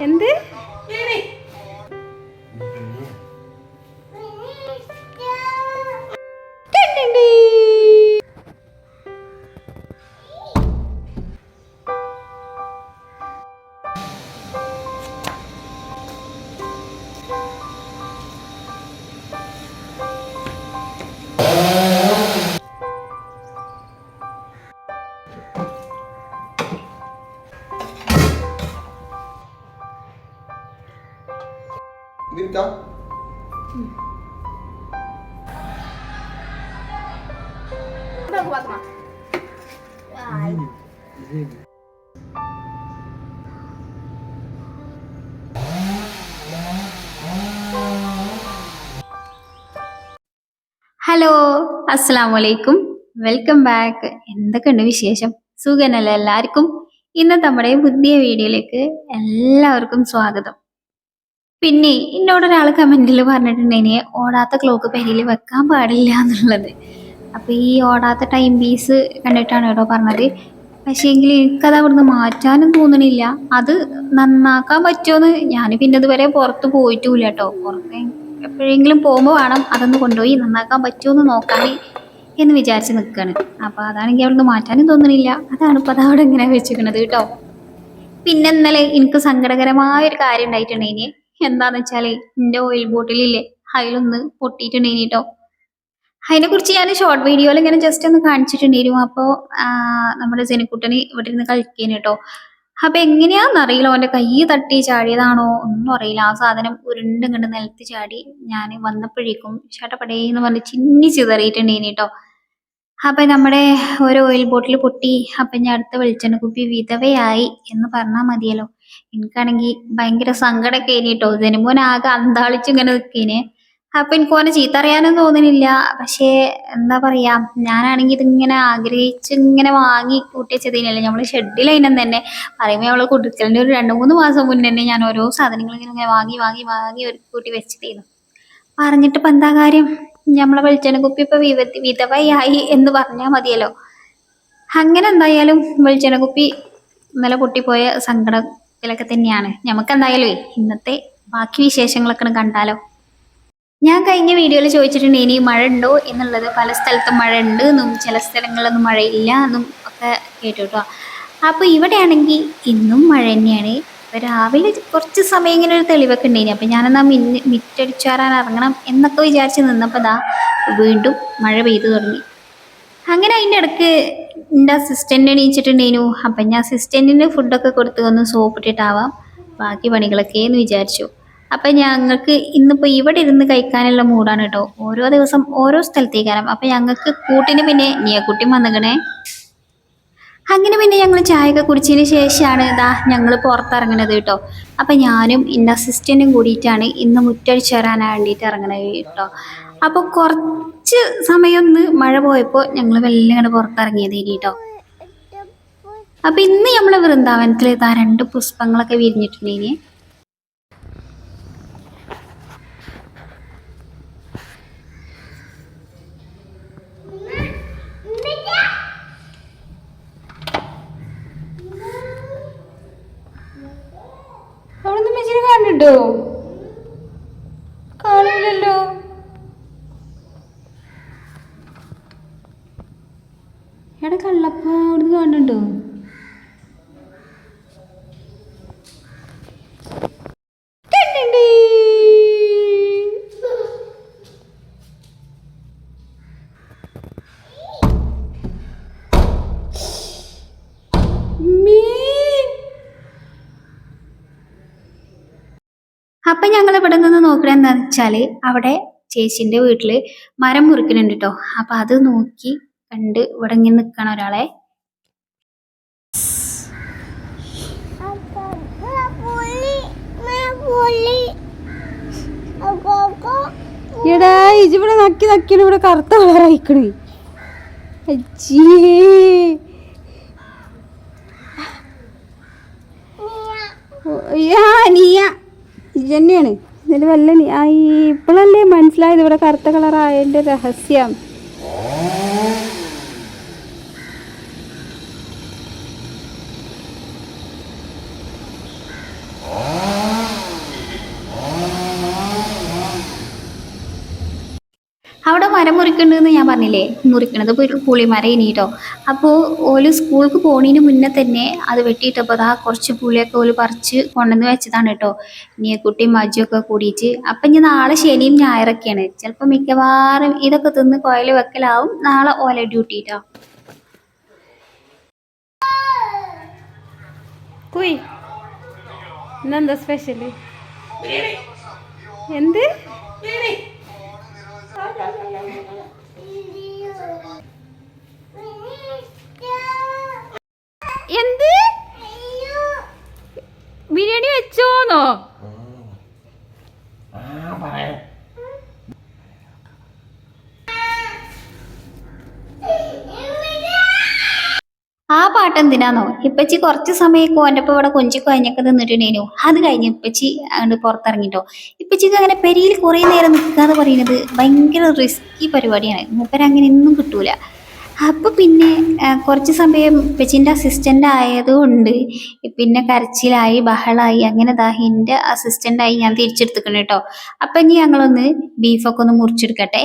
എന്ത്? Mirka? Hello അസ്സാം വലൈക്കും വെൽക്കം ബാക്ക്. എന്തൊക്കെയുണ്ട് വിശേഷം? സുഖനല്ല എല്ലാവർക്കും? ഇന്ന് നമ്മുടെ പുതിയ വീഡിയോയിലേക്ക് എല്ലാവർക്കും സ്വാഗതം. പിന്നെ എന്നോട് ഒരാൾ കമന്റിൽ പറഞ്ഞിട്ടുണ്ടെങ്കിൽ ഓടാത്ത ക്ലോക്ക് പെരിയിൽ വെക്കാൻ പാടില്ല എന്നുള്ളത്. അപ്പൊ ഈ ഓടാത്ത ടൈം പീസ് കണ്ടിട്ടാണ് കേട്ടോ പറഞ്ഞത്. പക്ഷേ എങ്കിൽ എനിക്കത് അവിടുന്ന് മാറ്റാനും തോന്നണില്ല. അത് നന്നാക്കാൻ പറ്റുമെന്ന് ഞാൻ പിന്നെ ഇതുവരെ പുറത്ത് പോയിട്ടുമില്ല കേട്ടോ. പുറത്ത് എപ്പോഴെങ്കിലും പോകുമ്പോൾ വേണം അതൊന്ന് കൊണ്ടുപോയി നന്നാക്കാൻ പറ്റുമെന്ന് നോക്കാൻ എന്ന് വിചാരിച്ച് നിൽക്കുകയാണ് അപ്പോൾ അതാണെങ്കിൽ അവിടുന്ന് മാറ്റാനും തോന്നണില്ല. അതാണ് ഇപ്പോൾ അതവിടെ ഇങ്ങനെ വെച്ചിരിക്കണത് കേട്ടോ. പിന്നെ ഇന്നലെ എനിക്ക് സങ്കടകരമായ ഒരു കാര്യം ഉണ്ടായിട്ടുണ്ടെങ്കിൽ എന്താന്ന് വെച്ചാൽ എന്റെ ഓയിൽ ബോട്ടിലില്ലേ അതിലൊന്ന് പൊട്ടിയിട്ടുണ്ടെങ്കിൽ കേട്ടോ അതിനെ കുറിച്ച് ഞാൻ ഷോർട്ട് വീഡിയോയിൽ ഇങ്ങനെ ജസ്റ്റ് ഒന്ന് കാണിച്ചിട്ടുണ്ടായിരുന്നു അപ്പോൾ നമ്മുടെ ജനക്കുട്ടന് ഇവിടെ ഇരുന്ന് കളിക്കാൻ കേട്ടോ അപ്പൊ എങ്ങനെയാന്ന് അറിയില്ല. ഓന്റെ കൈ തട്ടി ചാടിയതാണോ ഒന്നും അറിയില്ല. ആ സാധനം ഉരുണ്ട് ഇങ്ങോട്ട് നിലത്ത് ചാടി ഞാൻ വന്നപ്പോഴേക്കും ഷട്ടപ്പടേന്ന് പറഞ്ഞ് ചിന്നി ചിതറിയിട്ടുണ്ടേനി കേട്ടോ അപ്പൊ നമ്മുടെ ഒരു ഓയിൽ ബോട്ടിൽ പൊട്ടി. അപ്പൊ ഞാൻ അടുത്ത വെളിച്ചെണ്ണ കുപ്പി വിധവയായി എന്ന് പറഞ്ഞാൽ മതിയല്ലോ. എനിക്കാണെങ്കിൽ ഭയങ്കര സങ്കടമൊക്കെ ഇനി കേട്ടോ ആകെ അന്താളിച്ച് ഇങ്ങനെ നിൽക്കീന് അപ്പൊ എനിക്ക് ഓനെ ചീത്ത അറിയാനും തോന്നുന്നില്ല പക്ഷേ എന്താ പറയാ ഞാനാണെങ്കിൽ ഇതിങ്ങനെ ആഗ്രഹിച്ച് ഇങ്ങനെ വാങ്ങി കൂട്ടിവെച്ചതിനല്ലേ നമ്മൾ ഷെഡിൽ അതിനും തന്നെ. പറയുമ്പോൾ നമ്മൾ കുടുക്കലിന്റെ ഒരു രണ്ടു മൂന്ന് മാസം മുന്നേ തന്നെ ഞാൻ ഓരോ സാധനങ്ങൾ ഇങ്ങനെ വാങ്ങി വാങ്ങി വാങ്ങി ഒരു കൂട്ടി വെച്ചിട്ടായിരുന്നു പറഞ്ഞിട്ട് ഇപ്പൊ എന്താ കാര്യം? നമ്മളെ വെളിച്ചെണ്ണ കുപ്പി ഇപ്പൊ വിധവയായി എന്ന് പറഞ്ഞാൽ മതിയല്ലോ. അങ്ങനെ എന്തായാലും വെളിച്ചെണ്ണ കുപ്പി ഇന്നലെ പൊട്ടിപ്പോയ സങ്കടത്തിലൊക്കെ തന്നെയാണ്. നമുക്ക് എന്തായാലും ഇന്നത്തെ ബാക്കി വിശേഷങ്ങളൊക്കെ കണ്ടാലോ? ഞാൻ കഴിഞ്ഞ വീഡിയോയിൽ ചോദിച്ചിട്ടുണ്ട് ഇനി മഴ ഉണ്ടോ എന്നുള്ളത്. പല സ്ഥലത്തും മഴ ഉണ്ട് എന്നും ചില സ്ഥലങ്ങളിലൊന്നും മഴയില്ല എന്നും ഒക്കെ കേട്ടു കേട്ടോ അപ്പോൾ ഇവിടെയാണെങ്കിൽ ഇന്നും മഴ തന്നെയാണ്. ഇപ്പോൾ രാവിലെ കുറച്ച് സമയം ഇങ്ങനെ ഒരു തെളിവൊക്കെ ഉണ്ടായിനി. അപ്പോൾ ഞാനെന്നാ മിന്ന് മിറ്റടിച്ചാറാൻ ഇറങ്ങണം എന്നൊക്കെ വിചാരിച്ച് നിന്നപ്പോൾ ദാ വീണ്ടും മഴ പെയ്തു തുടങ്ങി. അങ്ങനെ അതിന്റെ ഇടയ്ക്ക് എന്റെ അസിസ്റ്റന്റ് എണീച്ചിട്ടുണ്ടേനു. അപ്പം ഞാൻ അസിസ്റ്റന്റിന് ഫുഡൊക്കെ കൊടുത്ത് ഒന്ന് സോപ്പിട്ടിട്ടാവാം. ബാക്കി പണികളൊക്കെ എന്ന് വിചാരിച്ചു. അപ്പം ഞങ്ങൾക്ക് ഇന്നിപ്പോൾ ഇവിടെ ഇരുന്ന് കഴിക്കാനുള്ള മൂടാണ് കേട്ടോ. ഓരോ ദിവസം ഓരോ സ്ഥലത്തേക്ക് കാരണം അപ്പം ഞങ്ങൾക്ക് കൂട്ടിന് പിന്നെ നിയക്കുട്ടി വന്നിക്കണേ. അങ്ങനെ പിന്നെ ഞങ്ങൾ ചായയൊക്കെ കുടിച്ചതിന് ശേഷമാണ് ഇതാ ഞങ്ങൾ പുറത്തിറങ്ങണത് കേട്ടോ. അപ്പം ഞാനും എന്റെ അസിസ്റ്റന്റും കൂടിയിട്ടാണ് ഇന്ന് മുറ്റടിച്ച് വരാനാണ് വേണ്ടിയിട്ട് ഇറങ്ങണത് കേട്ടോ. അപ്പോൾ കുറച്ച് സമയം ഒന്ന് മഴ പോയപ്പോൾ ഞങ്ങൾ വെള്ളം ഇങ്ങനെ പുറത്തിറങ്ങിയത് കേട്ടോ അപ്പം ഇന്ന് നമ്മളെ വൃന്ദാവനത്തിൽ ഇതാ രണ്ട് പുഷ്പങ്ങളൊക്കെ നിന്ന് മെച്ചിനെ കാണുന്നുണ്ടോ? കാണില്ലല്ലോ എടാ കള്ളപ്പ അവിടുന്ന് കാണുന്നുണ്ടോ? അപ്പൊ ഞങ്ങൾ ഇവിടെ നിന്ന് നോക്കണ എന്താന്ന് വെച്ചാൽ അവിടെ ചേച്ചിന്റെ വീട്ടിൽ മരം മുറിക്കുന്നുണ്ട് കേട്ടോ അപ്പൊ അത് നോക്കി കണ്ട് ഇവിടെ ഇങ്ങനെ നിക്കണ ഒരാളെ. എടാ ഇജിവിടെ നക്കി നക്കിയാണ് ഇവിടെ കറുത്ത കളറായിക്കണ്. നീയ. ഇജന്നെയാണ് ഇതിൽ വല്ല ഇപ്പോഴല്ലേ മനസ്സിലായത് ഇവിടെ കറുത്ത കളറായതിന്റെ രഹസ്യം. മരം മുറിക്കണ്ടെന്ന് ഞാൻ പറഞ്ഞില്ലേ? മുറിക്കണത് പുളിമരം കേട്ടോ അപ്പോൾ ഓൽ സ്കൂൾക്ക് പോണതിന് മുന്നേ തന്നെ അത് വെട്ടിയിട്ടപ്പോൾ അതാ കുറച്ച് പുളിയൊക്കെ ഓൽ പറിച്ച് കൊണ്ടുവന്ന് വെച്ചതാണ് കേട്ടോ. ഇനി കുട്ടിയും മജ്ജുമൊക്കെ കൂടിയിട്ട്. അപ്പം ഇനി നാളെ ശനിയും ഞായറൊക്കെയാണ്. ചിലപ്പോൾ മിക്കവാറും ഇതൊക്കെ തിന്ന് കോയൽ വെക്കലാവും. നാളെ ഓല ഡ്യൂട്ടി കേട്ടോ കുയ്. ഇന്നെന്താ സ്പെഷ്യൽ എന്ത്? എന്ത്? ബിരിയാണി വെച്ചോന്നോ? ആ പാട്ട് എന്തിനാന്നോ? ഇപ്പച്ചി കുറച്ച് സമയം ഓന്റെ ഇവിടെ കൊഞ്ചിക്കോ അതിനൊക്കെ നിന്നിട്ടുണ്ടേനു. അത് കഴിഞ്ഞ് ഇപ്പച്ചി അങ്ങോട്ട് പുറത്തിറങ്ങിട്ടോ. ഇപ്പച്ചിക്ക് അങ്ങനെ പെരിയിൽ കുറെ നേരം നിൽക്കാന്ന് പറയുന്നത് ഭയങ്കര റിസ്കി പരിപാടിയാണ്. മൂപ്പരങ്ങനെ ഒന്നും കിട്ടൂല. അപ്പൊ പിന്നെ കുറച്ച് സമയം ഇപ്പച്ചിന്റെ അസിസ്റ്റന്റ് ആയതുകൊണ്ട് പിന്നെ കരച്ചിലായി ബഹളായി അങ്ങനെ ദാ എന്റെ അസിസ്റ്റന്റായി ഞാൻ തിരിച്ചെടുത്തിക്കണം കേട്ടോ അപ്പം ഇനി ഞങ്ങളൊന്ന് ബീഫൊക്കെ ഒന്ന് മുറിച്ചെടുക്കട്ടെ.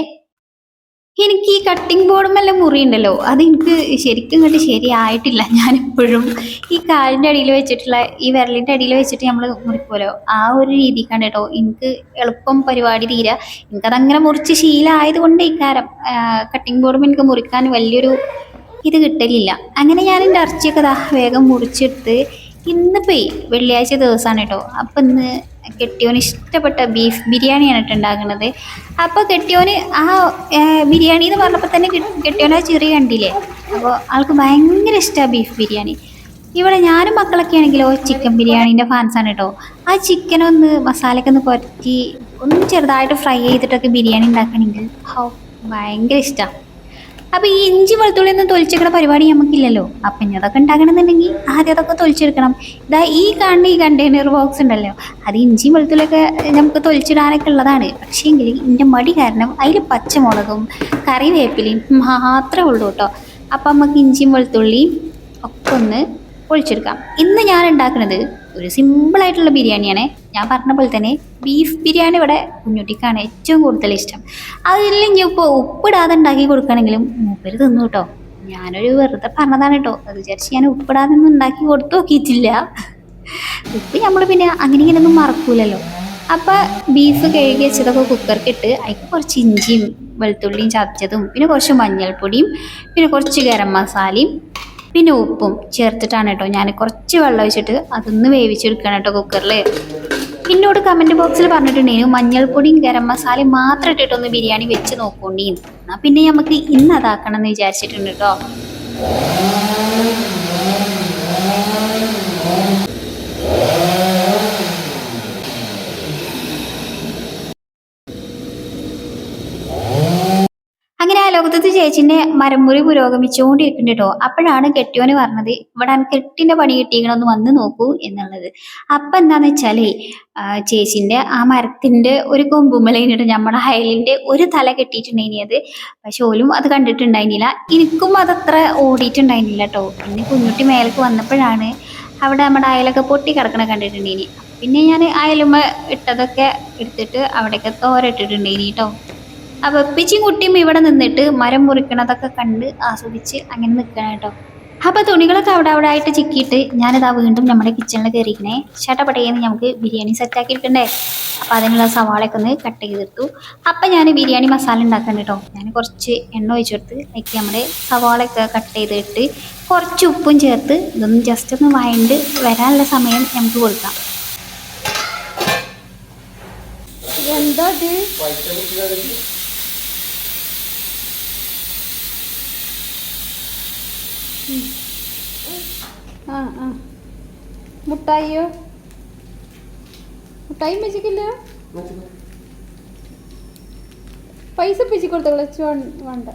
എനിക്ക് ഈ കട്ടിംഗ് ബോർഡുമെല്ലാം മുറിയുണ്ടല്ലോ. അത് എനിക്ക് ശരിക്കും ഇങ്ങോട്ട് ശരിയായിട്ടില്ല. ഞാൻ ഇപ്പോഴും ഈ കാലിന്റെ അടിയിൽ വെച്ചിട്ടുള്ള ഈ വിരലിന്റെ അടിയിൽ വെച്ചിട്ട് നമ്മൾ മുറിക്കുമല്ലോ. ആ ഒരു രീതിക്കാണ് കേട്ടോ. എനിക്ക് എളുപ്പം പരിപാടി തീരാ. എനിക്കതങ്ങനെ മുറിച്ച് ശീലമായത് കൊണ്ട് ഇക്കാരം കട്ടിംഗ് ബോർഡും എനിക്ക് മുറിക്കാൻ വലിയൊരു ഇത് കിട്ടലില്ല. അങ്ങനെ ഞാൻ എന്റെ ഇറച്ചിയൊക്കെ വേഗം മുറിച്ചെടുത്ത് പോയി. വെള്ളിയാഴ്ച ദിവസമാണ് കേട്ടോ. അപ്പം ഇന്ന് കെട്ടിയോന് ഇഷ്ടപ്പെട്ട ബീഫ് ബിരിയാണിയാണ് കേട്ടോ ഉണ്ടാക്കുന്നത് അപ്പോൾ കെട്ടിയോന് ആ ബിരിയാണി എന്ന് പറഞ്ഞപ്പോൾ തന്നെ കെട്ടിയോനെ ആ ചെറിയ കണ്ടില്ലേ? അപ്പോൾ ആൾക്ക് ഭയങ്കര ഇഷ്ടമാണ് ബീഫ് ബിരിയാണി. ഇവിടെ ഞാനും മക്കളൊക്കെ ആണെങ്കിലോ ചിക്കൻ ബിരിയാണീന്റെ ഫാൻസാണ് കേട്ടോ. ആ ചിക്കൻ ഒന്ന് മസാലയൊക്കെ ഒന്ന് പുരട്ടി ഒന്ന് ചെറുതായിട്ട് ഫ്രൈ ചെയ്തിട്ടൊക്കെ ബിരിയാണി ഉണ്ടാക്കണമെങ്കിൽ ഭയങ്കര ഇഷ്ടമാണ് അപ്പോൾ ഈ ഇഞ്ചി വെളുത്തുള്ളി ഒന്നും തൊലിച്ചെടുക്കുന്ന പരിപാടി നമുക്കില്ലല്ലോ. അപ്പം ഇനി അതൊക്കെ ഉണ്ടാക്കണമെന്നുണ്ടെങ്കിൽ ആദ്യം അതൊക്കെ തൊലിച്ചെടുക്കണം. ഇതാ ഈ കാണുന്ന ഈ കണ്ടെയ്നർ ബോക്സ് ഉണ്ടല്ലോ. അത് ഇഞ്ചിയും വെളുത്തുള്ളിയൊക്കെ നമുക്ക് തൊലിച്ചിടാനൊക്കെ ഉള്ളതാണ്. പക്ഷേങ്കിൽ എന്റെ മടി കാരണം അതിൽ പച്ചമുളകും കറിവേപ്പിലയും മാത്രമേ ഉള്ളൂ കേട്ടോ. അപ്പം നമുക്ക് ഇഞ്ചിയും വെളുത്തുള്ളിയും ഒക്കെ ഒന്ന് പൊളിച്ചെടുക്കാം. ഇന്ന് ഞാൻ ഉണ്ടാക്കുന്നത് ഒരു സിമ്പിളായിട്ടുള്ള ബിരിയാണിയാണ്. ഞാൻ പറഞ്ഞ പോലെ തന്നെ ബീഫ് ബിരിയാണി ഇവിടെ കുഞ്ഞുട്ടിക്കാണ് ഏറ്റവും കൂടുതൽ ഇഷ്ടം. അതില്ലെങ്കിൽ ഇപ്പോൾ ഉപ്പിടാതെ ഉണ്ടാക്കി കൊടുക്കുകയാണെങ്കിലും മൂപ്പര് തിന്നു കേട്ടോ. ഞാനൊരു വെറുതെ പറഞ്ഞതാണ് കേട്ടോ. അത് വിചാരിച്ച് ഞാൻ ഉപ്പിടാതെ ഒന്നും ഉണ്ടാക്കി കൊടുത്തു നോക്കിയിട്ടില്ല. ഉപ്പ് നമ്മൾ പിന്നെ അങ്ങനെ ഇങ്ങനെയൊന്നും മറക്കൂലല്ലോ. അപ്പം ബീഫ് കഴുകി വെച്ചതൊക്കെ കുക്കർക്ക് ഇട്ട് അതിൽ കുറച്ച് ഇഞ്ചിയും വെളുത്തുള്ളിയും ചതച്ചതും പിന്നെ കുറച്ച് മഞ്ഞൾപ്പൊടിയും പിന്നെ കുറച്ച് ഗരം മസാലയും പിന്നെ ഉപ്പും ചേർത്തിട്ടാണ് കേട്ടോ. ഞാൻ കുറച്ച് വെള്ളം ഒഴിച്ചിട്ട് അതൊന്ന് വേവിച്ചെടുക്കുകയാണ് കേട്ടോ കുക്കറിൽ എന്നോട് കമന്റ് ബോക്സിൽ പറഞ്ഞിട്ടുണ്ടെങ്കിൽ മഞ്ഞൾപ്പൊടിയും ഗരം മസാലയും മാത്രം ഇട്ടിട്ടൊന്ന് ബിരിയാണി വെച്ച് നോക്കോണ്ടീന്ന് എന്നാൽ പിന്നെ നമുക്ക് ഇന്ന് അതാക്കണം എന്ന് വിചാരിച്ചിട്ടുണ്ട് കേട്ടോ അങ്ങനെ ആ ലോകത്തെ ചേച്ചിന്റെ മരമുറി പുരോഗമിച്ചുകൊണ്ടിരിക്കുന്നുണ്ട്? കേട്ടോ അപ്പോഴാണ് കെട്ടിയോന് പറഞ്ഞത് ഇവിടെ കെട്ടിന്റെ പണി കിട്ടിയിക്കണമെന്ന് വന്ന് നോക്കൂ എന്നുള്ളത്. അപ്പൊ എന്താന്ന് വെച്ചാലേ ചേച്ചിന്റെ ആ മരത്തിന്റെ ഒരു കൊമ്പുമലയിനിട്ട് നമ്മുടെ ഹയലിന്റെ ഒരു തല കെട്ടിയിട്ടുണ്ടായിനിയത് പക്ഷെ ഓലും അത് കണ്ടിട്ടുണ്ടായിരുന്നില്ല എനിക്കും അതത്ര ഓടിയിട്ടുണ്ടായിരുന്നില്ല കേട്ടോ. പിന്നെ കുഞ്ഞുട്ടി മേലക്ക് വന്നപ്പോഴാണ് അവിടെ നമ്മുടെ അയലൊക്കെ പൊട്ടി കിടക്കണ കണ്ടിട്ടുണ്ടായിനി. പിന്നെ ഞാൻ അയലുമ്മ ഇട്ടതൊക്കെ എടുത്തിട്ട് അവിടെയൊക്കെ തോരട്ടിട്ടുണ്ടായിനി കേട്ടോ. അപ്പൊ ഉപ്പിച്ചിയും കുട്ടിയും ഇവിടെ നിന്നിട്ട് മരം മുറിക്കണതൊക്കെ കണ്ട് ആസ്വദിച്ച് അങ്ങനെ നിൽക്കണം കേട്ടോ. അപ്പൊ തുണികളൊക്കെ അവിടെ അവിടെ ആയിട്ട് ചിക്കിയിട്ട് ഞാനിതാ വീണ്ടും നമ്മുടെ കിച്ചണിൽ കയറിയിരിക്കണേ ചേട്ടപ്പടയെന്ന് നമുക്ക് ബിരിയാണി സെറ്റാക്കി എടുക്കണ്ടേ അപ്പൊ അതിനുള്ള സവാളയൊക്കെ ഒന്ന് കട്ട് ചെയ്തെടുത്തു. അപ്പൊ ഞാൻ ബിരിയാണി മസാല ഉണ്ടാക്കാൻ കേട്ടോ. ഞാൻ കുറച്ച് എണ്ണ ഒഴിച്ചെടുത്ത് ലൈക്ക് നമ്മുടെ സവാളയൊക്കെ കട്ട് ചെയ്തിട്ട് കുറച്ച് ഉപ്പും ചേർത്ത് ഇതൊന്ന് ജസ്റ്റ് ഒന്ന് വഴണ്ട് വരാനുള്ള സമയം നമുക്ക് കൊടുക്കാം. എന്താ ആ ആ. മുട്ടായിയോ? മുട്ടായി വെച്ചിട്ടില്ല പൈസ പിച്ചി കൊടുത്ത വിളിച്ച് വേണ്ട.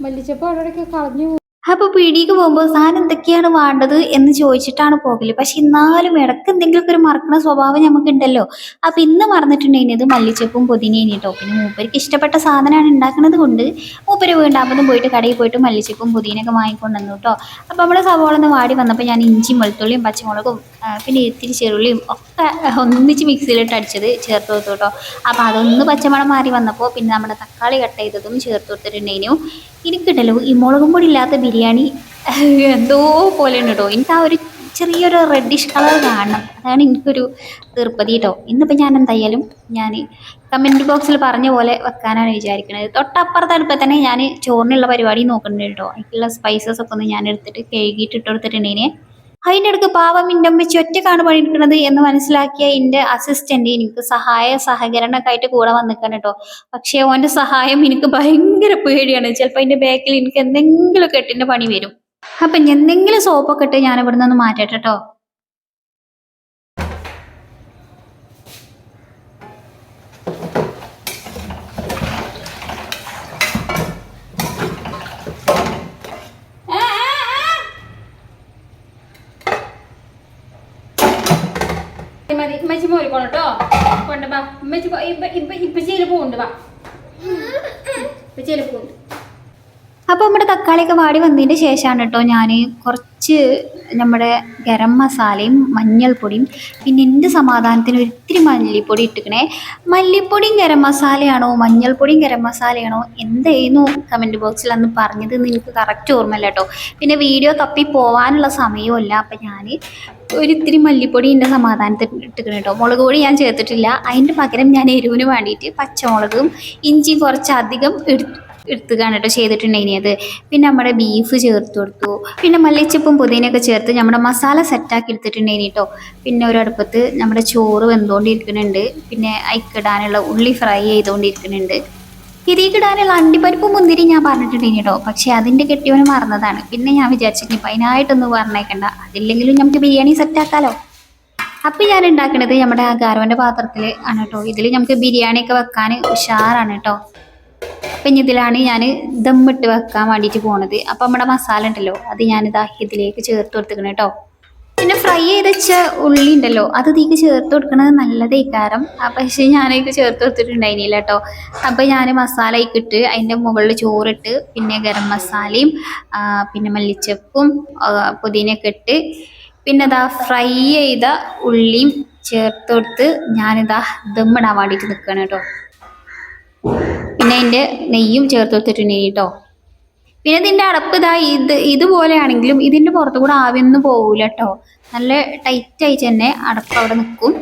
മല്ലിച്ചപ്പോൾ അവിടെ കളഞ്ഞു അപ്പൊ പീടിക്ക് പോകുമ്പോൾ സാധനം എന്തൊക്കെയാണ് വേണ്ടത്? എന്ന് ചോദിച്ചിട്ടാണ് പോകൽ. പക്ഷെ എന്നാലും ഇടയ്ക്ക് എന്തെങ്കിലുമൊക്കെ ഒരു മറക്കണ സ്വഭാവം നമുക്കുണ്ടല്ലോ. അപ്പൊ ഇന്ന് മറന്നിട്ടുണ്ടെങ്കിൽ ഇത് മല്ലിച്ചപ്പും പുതിനയും കേട്ടോ പിന്നെ മൂപ്പർക്ക് ഇഷ്ടപ്പെട്ട സാധനമാണ് ഉണ്ടാക്കുന്നത് കൊണ്ട് മൂപ്പര് വീണ്ടാമ്പതും പോയിട്ട് കടയിൽ പോയിട്ട് മല്ലിച്ചപ്പും പുതിനയൊക്കെ വാങ്ങിക്കൊണ്ടുവന്നു കേട്ടോ അപ്പൊ നമ്മുടെ സവാള ഒന്ന് വാടി വന്നപ്പോൾ ഞാൻ ഇഞ്ചിയും വെളുത്തുള്ളിയും പച്ചമുളകും പിന്നെ ഇത്തിരി ചെറുള്ളിയും ഒക്കെ ഒന്നിച്ച് മിക്സിയിലിട്ട് അടിച്ചത് ചേർത്ത് കൊടുത്തു കേട്ടോ അപ്പോൾ അതൊന്ന് പച്ചമണം മാറി വന്നപ്പോൾ പിന്നെ നമ്മുടെ തക്കാളി കട്ട് ചെയ്തതും ചേർത്ത് കൊടുത്തിട്ടുണ്ടെങ്കിലും എനിക്കിട്ടല്ലോ ഈ മുളകും പൊടി ഇല്ലാത്ത ബിരിയാണി എന്തോ പോലെയാണ് കേട്ടോ എനിക്ക് ആ ഒരു ചെറിയൊരു റെഡിഷ് കളർ കാണണം. അതാണ് എനിക്കൊരു തീർപ്പതി കേട്ടോ ഇന്നിപ്പോൾ ഞാൻ എന്തായാലും ഞാൻ കമന്റ് ബോക്സിൽ പറഞ്ഞ പോലെ വെക്കാനാണ് വിചാരിക്കുന്നത് തൊട്ടപ്പുറത്ത് അടുപ്പം തന്നെ ഞാൻ ചോറിനുള്ള പരിപാടി നോക്കുന്നുണ്ട് കേട്ടോ അതിലുള്ള സ്പൈസസ് ഒക്കെ ഒന്ന് ഞാൻ എടുത്തിട്ട് കഴുകിയിട്ട് ഇട്ട് കൊടുത്തിട്ടുണ്ടെങ്കിൽ അതിന്റെ ഇടയ്ക്ക് പാവം എന്റെ അമ്മച്ചി ഒറ്റക്കാണ് പണിയെടുക്കുന്നത് എന്ന് മനസ്സിലാക്കിയ എന്റെ അസിസ്റ്റന്റ് എനിക്ക് സഹായ സഹകരണമൊക്കെ ആയിട്ട് കൂടെ വന്നിക്കാണ് കേട്ടോ. പക്ഷേ ഓന്റെ സഹായം എനിക്ക് ഭയങ്കര പേടിയാണ്. ചിലപ്പോൾ അതിന്റെ ബാക്കിൽ എനിക്ക് എന്തെങ്കിലും കെട്ടിന്റെ പണി വരും. അപ്പം എന്തെങ്കിലും സോപ്പൊക്കെ ഇട്ട് ഞാൻ ഇവിടെ നിന്ന് മാറ്റട്ടെ കേട്ടോ. മതി ഉമ്മച്ചി പോയിക്കോളൂ കേട്ടോ. കൊണ്ട് വാ. ഉമ്മച്ചി പോ- ഇപ്പൊ ഇപ്പൊ ഇപ്പൊ ചെയ്ത് പോകുന്നുണ്ട് വാ. ഇപ്പൊ ചെയ്ത് പോകുന്നുണ്ട് അപ്പോൾ നമ്മുടെ തക്കാളിയൊക്കെ വാടി വന്നതിന് ശേഷമാണ് കേട്ടോ ഞാൻ കുറച്ച് നമ്മുടെ ഗരം മസാലയും മഞ്ഞൾപ്പൊടിയും പിന്നെ എന്റെ സമാധാനത്തിന് ഒരിത്തിരി മല്ലിപ്പൊടി ഇട്ടിക്കണേ മല്ലിപ്പൊടിയും ഗരം മസാലയാണോ? മഞ്ഞൾപ്പൊടിയും ഗരം മസാലയാണോ? എന്തായിരുന്നു കമന്റ് ബോക്സിൽ അന്ന് പറഞ്ഞത് എന്ന് എനിക്ക് കറക്റ്റ് ഓർമ്മയില്ല കേട്ടോ. പിന്നെ വീഡിയോ തപ്പി പോകാനുള്ള സമയമില്ല അപ്പം ഞാൻ ഒരിത്തിരി മല്ലിപ്പൊടി എന്റെ സമാധാനത്തിൽ ഇട്ടിക്കണം കേട്ടോ. മുളക് പൊടി ഞാൻ ചേർത്തിട്ടില്ല. അതിന്റെ പകരം ഞാൻ എരിവിന് വേണ്ടിയിട്ട് പച്ചമുളകും ഇഞ്ചി കുറച്ചധികം എടുത്തു എടുത്തുകയാണ് കേട്ടോ ചെയ്തിട്ടുണ്ടെങ്കിൽ പിന്നെ നമ്മുടെ ബീഫ് ചേർത്ത് കൊടുത്തു. പിന്നെ മല്ലിച്ചപ്പും പുതിനയൊക്കെ ചേർത്ത് നമ്മുടെ മസാല സെറ്റാക്കി എടുത്തിട്ടുണ്ടെങ്കിൽ കേട്ടോ. പിന്നെ ഒരടുപ്പത്ത് നമ്മുടെ ചോറ് വെന്തുകൊണ്ടിരിക്കുന്നുണ്ട്. പിന്നെ അയക്കിടാനുള്ള ഉള്ളി ഫ്രൈ ചെയ്തുകൊണ്ടിരിക്കുന്നുണ്ട്. ഇതിക്കിടാനുള്ള അണ്ടിപ്പരിപ്പ് മുന്തിരി ഞാൻ പറഞ്ഞിട്ടുണ്ടെങ്കിൽ കേട്ടോ പക്ഷെ അതിന്റെ കെട്ടിയവന് മറന്നതാണ്. പിന്നെ ഞാൻ വിചാരിച്ചിട്ട് ഇപ്പം അതിനായിട്ടൊന്നും പറഞ്ഞേക്കണ്ട. അതില്ലെങ്കിലും നമുക്ക് ബിരിയാണി സെറ്റ് ആക്കാലോ. അപ്പം ഞാൻ ഉണ്ടാക്കണത് നമ്മുടെ ആ ഗാരവന്റെ പാത്രത്തിൽ ആണ് കേട്ടോ. ഇതിൽ നമുക്ക് ബിരിയാണിയൊക്കെ വെക്കാൻ ഉഷാറാണ് കേട്ടോ. ഇനി ഇതിലാണ് ഞാൻ ദമ്മിട്ട് വെക്കാൻ വേണ്ടിയിട്ട് പോണത്. അപ്പം നമ്മുടെ മസാല ഉണ്ടല്ലോ അത് ഞാനിതാ ഇതിലേക്ക് ചേർത്ത് കൊടുത്തിക്കണം കേട്ടോ. പിന്നെ ഫ്രൈ ചെയ്ത് വെച്ച ഉള്ളി ഉണ്ടല്ലോ അത് തീക്ക് ചേർത്ത് കൊടുക്കണത് നല്ലതേക്കാരം പക്ഷേ ഞാനത് ചേർത്ത് കൊടുത്തിട്ടുണ്ടായിരുന്നില്ല കേട്ടോ. അപ്പം ഞാൻ മസാല ഇട്ട് അതിന്റെ മുകളിൽ ചോറിട്ട് പിന്നെ ഗരം മസാലയും പിന്നെ മല്ലിച്ചപ്പും പുതിനൊക്കെ ഇട്ട് പിന്നെ അതാ ഫ്രൈ ചെയ്ത ഉള്ളിയും ചേർത്ത് കൊടുത്ത് ഞാനിതാ ദമ്മിടാൻ വേണ്ടിയിട്ട് നിൽക്കുകയാണ് കേട്ടോ. പിന്നെ അതിന്റെ നെയ്യും ചേർത്ത് കൊടുത്തിട്ടുണ്ട് കേട്ടോ. പിന്നെ ഇതിന്റെ അടപ്പ് ഇതാ ഇത് ഇതുപോലെയാണെങ്കിലും ഇതിന്റെ പുറത്തു കൂടെ ആവിയൊന്നും പോകൂല കേട്ടോ നല്ല ടൈറ്റായി തന്നെ അടപ്പ് അവിടെ നിൽക്കും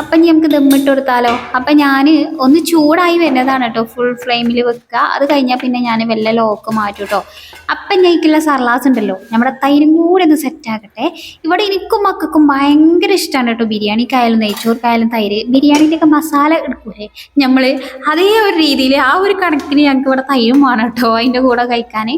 അപ്പം നമുക്ക് ദമ്മിട്ട് കൊടുത്താലോ? അപ്പം ഞാൻ ഒന്ന് ചൂടായി വരുന്നതാണ് കേട്ടോ ഫുൾ ഫ്ലെയിമിൽ വെക്കുക അത് കഴിഞ്ഞാൽ പിന്നെ ഞാൻ വല്ല ലോക്ക് മാറ്റും കേട്ടോ അപ്പം ഞയ്ക്കുള്ള സർലാസ് ഉണ്ടല്ലോ നമ്മുടെ തൈരും കൂടെ ഒന്ന് സെറ്റാക്കട്ടെ ഇവിടെ എനിക്കും മക്കൾക്കും ഭയങ്കര ഇഷ്ടമാണ് കേട്ടോ ബിരിയാണിക്കായാലും നെയ്ച്ചോർക്കായാലും തൈര്. ബിരിയാണിന്റെയൊക്കെ മസാല എടുക്കൂലേ? നമ്മൾ അതേ ഒരു രീതിയിൽ ആ ഒരു കണക്കിന് ഞങ്ങൾക്ക് ഇവിടെ തൈരും വേണം കേട്ടോ അതിന്റെ കൂടെ കഴിക്കാൻ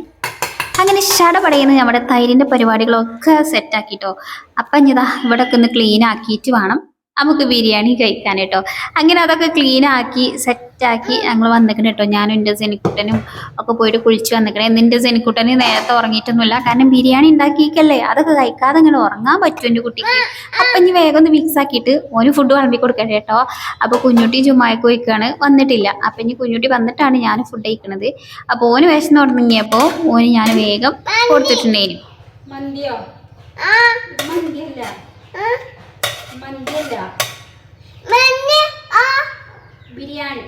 അങ്ങനെ ഷടപടയുന്ന നമ്മുടെ തൈരിന്റെ പരിപാടികളൊക്കെ സെറ്റാക്കിട്ടോ അപ്പം ഇതാ ഇവിടെയൊക്കെ ഒന്ന് ക്ലീൻ ആക്കിയിട്ട് വേണം. നമുക്ക് ബിരിയാണി കഴിക്കാൻ കേട്ടോ. അങ്ങനെ അതൊക്കെ ക്ലീൻ ആക്കി സെറ്റാക്കി ഞങ്ങൾ വന്നിക്കണം കേട്ടോ. ഞാനും എന്റെ സെനിക്കുട്ടനും ഒക്കെ പോയിട്ട് കുളിച്ച് വന്നിക്കണേ. എന്നിന്റെ സെനിക്കുട്ടന് നേരത്തെ ഉറങ്ങിയിട്ടൊന്നുമില്ല. കാരണം ബിരിയാണി ഉണ്ടാക്കിയിക്കല്ലേ? അതൊക്കെ കഴിക്കാതെ ഇങ്ങനെ ഉറങ്ങാൻ പറ്റും എന്റെ കുട്ടിക്ക്. അപ്പം ഇനി വേഗം ഒന്ന് മിക്സ് ആക്കിയിട്ട് ഓന് ഫുഡ് വിളമ്പി കൊടുക്കട്ടെ കേട്ടോ. അപ്പോൾ കുഞ്ഞുട്ടി ചുമ്മായ്ക്ക് വയ്ക്കുകയാണ് വന്നിട്ടില്ല. അപ്പം ഇനി കുഞ്ഞുട്ടി വന്നിട്ടാണ് ഞാൻ ഫുഡ് കഴിക്കണത്. അപ്പോൾ ഓന് വിശന്ന് തുടങ്ങിയപ്പോൾ ഓന് ഞാൻ വേഗം കൊടുത്തിട്ടുണ്ടായിരുന്നു മന്തിയോ? മന്തിയല്ല. മന്തിയല്ല ബിരിയാണി.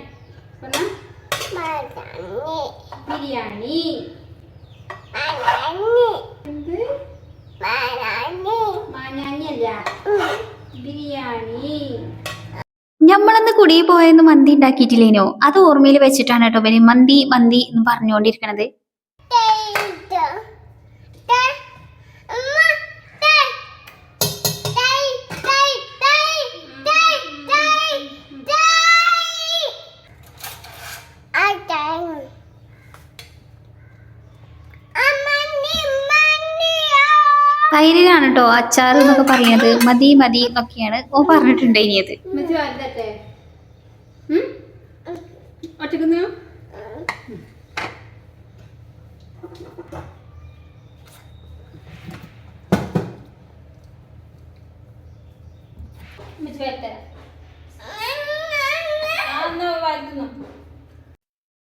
ബിരിയാണി. എന്ത്? ബിരിയാണി. നമ്മളന്ന് കുടിയിൽ പോയെന്ന് മന്തി ഉണ്ടാക്കിയിട്ടില്ലേനോ? അത് ഓർമ്മയിൽ വെച്ചിട്ടാണ് കേട്ടോ പിന്നെ മന്തി മന്തി എന്ന് പറഞ്ഞുകൊണ്ടിരിക്കണത്. തൈരിലാണ് കേട്ടോ അച്ചാർ എന്നൊക്കെ പറയുന്നത്. മതി മതി എന്നൊക്കെയാണ്. ഓ പറഞ്ഞിട്ടുണ്ട് ഇനിയത് ഉമ്മച്ചി വലുതട്ടെ ഉം? ഒറ്റക്കുന്നു ഉമ്മച്ചി വരത്തരാം ആ എന്നാ വരുന്നു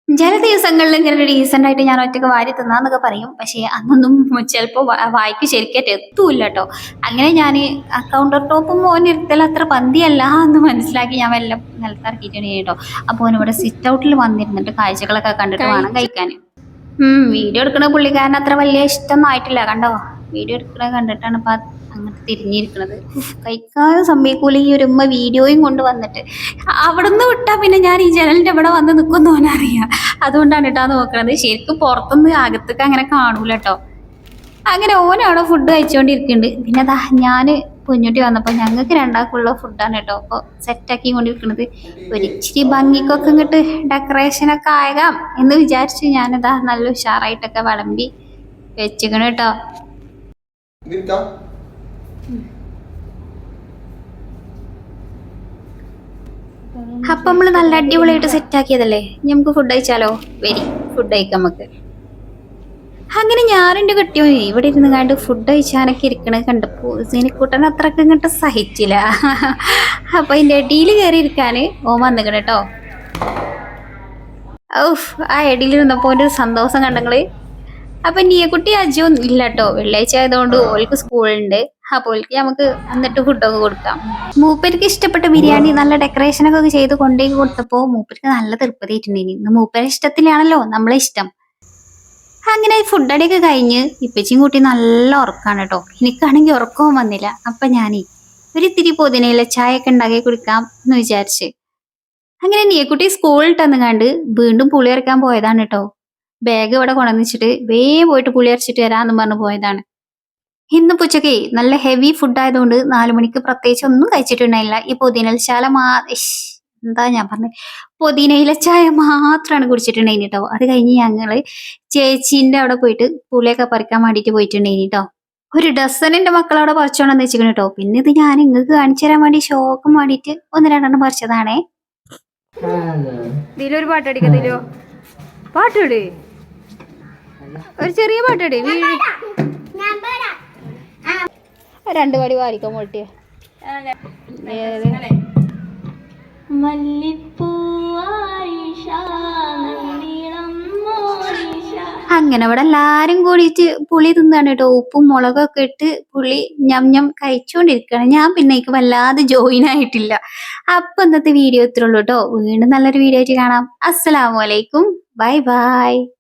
ചില ദിവസങ്ങളിൽ ഇങ്ങനെ ഡീസെന്റ് ആയിട്ട് ഞാൻ ഒറ്റയ്ക്ക് വാരി തിന്നാന്നൊക്കെ പറയും. പക്ഷേ അന്നൊന്നും ചിലപ്പോൾ വായിക്ക് ശരിക്കായിട്ട് എത്തൂല്ല കേട്ടോ അങ്ങനെ ഞാൻ കൗണ്ടർ ടോപ്പ് മോൻ ഇരുത്തൽ അത്ര പന്തിയല്ല എന്ന് മനസ്സിലാക്കി ഞാൻ വല്ല നിലത്തിറക്കിയിട്ടുണ്ട് കേട്ടോ അപ്പോൾ ഇവിടെ സിറ്റ് ഔട്ടിൽ വന്നിരുന്നിട്ട് കാഴ്ചകളൊക്കെ കണ്ടിട്ട് വേണം കഴിക്കാൻ ഉം വീഡിയോ എടുക്കുന്ന പുള്ളിക്കാരൻ അത്ര വലിയ ഇഷ്ടമൊന്നും ആയിട്ടില്ല. കണ്ടോ? വീഡിയോ എടുക്കുന്നത് കണ്ടിട്ടാണ് ഇപ്പൊ അങ്ങോട്ട് തിരിഞ്ഞിരിക്കണത്. കഴിക്കാതെ സമ്മതിക്കൂല ഈ ഒരു ഉമ്മ വീഡിയോയും കൊണ്ട് വന്നിട്ട്. അവിടുന്ന് വിട്ടാ പിന്നെ ഞാൻ ഈ ജനലിന്റെ ഇവിടെ വന്ന് നിൽക്കുന്നു ഓനറിയാം അതുകൊണ്ടാണ് കേട്ടോ നോക്കണത്. ശരിക്കും പുറത്തുനിന്ന് അകത്തേക്ക് അങ്ങനെ കാണൂല കേട്ടോ. അങ്ങനെ ഓനാണോ ഫുഡ് കഴിച്ചുകൊണ്ടിരിക്കുന്നുണ്ട് പിന്നെ അതാ ഞാൻ കുഞ്ഞുട്ടി വന്നപ്പോൾ ഞങ്ങൾക്ക് രണ്ടാൾക്കുള്ള ഫുഡാണ് കേട്ടോ. അപ്പോൾ സെറ്റാക്കി കൊണ്ടിരിക്കുന്നത് ഒരു ഇച്ചിരി ഭംഗിക്കൊക്കെ ഇങ്ങോട്ട് ഡെക്കറേഷനൊക്കെ ആകാം എന്ന് വിചാരിച്ചു ഞാനിതാ നല്ല ഉഷാറായിട്ടൊക്കെ വിളമ്പി വെച്ചിക്കണ് കേട്ടോ. അപ്പം നമ്മൾ നല്ല അടിപൊളിയായിട്ട് സെറ്റ് ആക്കിയതല്ലേ നമുക്ക് ഫുഡ് കഴിച്ചാലോ? വരി ഫുഡ് കഴിക്കാം നമുക്ക്. അങ്ങനെ ഞാനെന്റെ കെട്ടിയോ ഇവിടെ ഇരുന്ന് കണ്ട് ഫുഡ് കഴിച്ചാനൊക്കെ ഇരിക്കണത് കണ്ടപ്പോൾ സിനിക്കൂട്ടൻ അത്രയ്ക്ക് ഇങ്ങോട്ട് സഹിച്ചില്ല. അപ്പൊ അതിന്റെ അടിയിൽ കയറി ഇരിക്കാൻ ഓൻ വന്നിക്കണ കേട്ടോ. ഔഫ് ആ എടിയിൽ ഇരുന്നപ്പോൾ ഒരു സന്തോഷം കണ്ടങ്ങൾ. അപ്പൊ നീയക്കുട്ടി അജിയൊന്നും ഇല്ല കേട്ടോ. വെള്ളിയാഴ്ച ആയതുകൊണ്ട് ഓൾക്ക് സ്കൂളുണ്ട്. അപ്പോൾ ഓൾക്ക് നമുക്ക് എന്നിട്ട് ഫുഡൊക്കെ കൊടുക്കാം. മൂപ്പർക്ക് ഇഷ്ടപ്പെട്ട ബിരിയാണി നല്ല ഡെക്കറേഷൻ ഒക്കെ ചെയ്ത് കൊണ്ടേക്ക് കൊടുത്തപ്പോൾ മൂപ്പർക്ക് നല്ല തൃപ്തിയായിട്ടുണ്ടായിനി ഇന്ന് മൂപ്പരെ ഇഷ്ടത്തിലാണല്ലോ നമ്മളെ ഇഷ്ടം. അങ്ങനെ ഫുഡ് അടിയൊക്കെ കഴിഞ്ഞ് ഇപ്പച്ചിയും കൂട്ടി നല്ല ഉറക്കാണ് കേട്ടോ. എനിക്കാണെങ്കിൽ ഉറക്കവും വന്നില്ല. അപ്പൊ ഞാനേ ഒരിത്തിരി പൊതിനയിലെ ചായ ഒക്കെ ഉണ്ടാക്കി കുടിക്കാം എന്ന് വിചാരിച്ച്. അങ്ങനെ നീയക്കുട്ടി സ്കൂളിൽ കണ്ട് വീണ്ടും പുളി ഇറക്കാൻ പോയതാണ് കേട്ടോ. ബാഗ് ഇവിടെ കൊണ്ടുവന്നിച്ചിട്ട് വേഗം പോയിട്ട് പുളി അരച്ചിട്ട് വരാമെന്ന് പറഞ്ഞു പോയതാണ്. ഇന്ന് ഉച്ചയ്ക്ക് നല്ല ഹെവി ഫുഡ് ആയതുകൊണ്ട് നാലു മണിക്ക് പ്രത്യേകിച്ച് ഒന്നും കഴിച്ചിട്ടുണ്ടായില്ല. ഈ പുതിനശാല മാ എന്താ ഞാൻ പറഞ്ഞത് പുതിനയില ചായ മാത്രമാണ് കുടിച്ചിട്ടുണ്ടായിന് കേട്ടോ അത് കഴിഞ്ഞ് ഞങ്ങൾ ചേച്ചീന്റെ അവിടെ പോയിട്ട് പുളിയൊക്കെ പറിക്കാൻ വേണ്ടിയിട്ട് പോയിട്ടുണ്ടായിന് കേട്ടോ ഒരു ഡസനിന്റെ മക്കൾ മക്കളവിടെ പറിച്ചോണ്ടെന്ന് വെച്ചിരിക്കണ കേട്ടോ പിന്നെ ഇത് ഞാൻ നിങ്ങൾക്ക് കാണിച്ചു തരാൻ വേണ്ടി ഷോക്കും വേണ്ടിയിട്ട് ഒന്ന് രണ്ടെണ്ണം പറിച്ചതാണേ. ഇതിലൊരു പാട്ട് പാട്ടിട് ഒരു ചെറിയ പാട്ടിട് രണ്ട് പടി വാരിക്കാൻ പോട്ടിയ അങ്ങനെ ഇവിടെ എല്ലാരും കൂടിയിട്ട് പുളി തിന്നാണ് കേട്ടോ. ഉപ്പും മുളകൊക്കെ ഇട്ട് പുളി ഞം ഞം കഴിച്ചുകൊണ്ടിരിക്കുകയാണ് ഞാൻ പിന്നെ എനിക്ക് വല്ലാതെ ജോയിൻ ആയിട്ടില്ല. അപ്പൊ ഇന്നത്തെ വീഡിയോ ഇത്രയുള്ളൂ കേട്ടോ. വീണ്ടും നല്ലൊരു വീഡിയോ ആയിട്ട് കാണാം. അസ്സലാമു അലൈക്കും. Bye bye.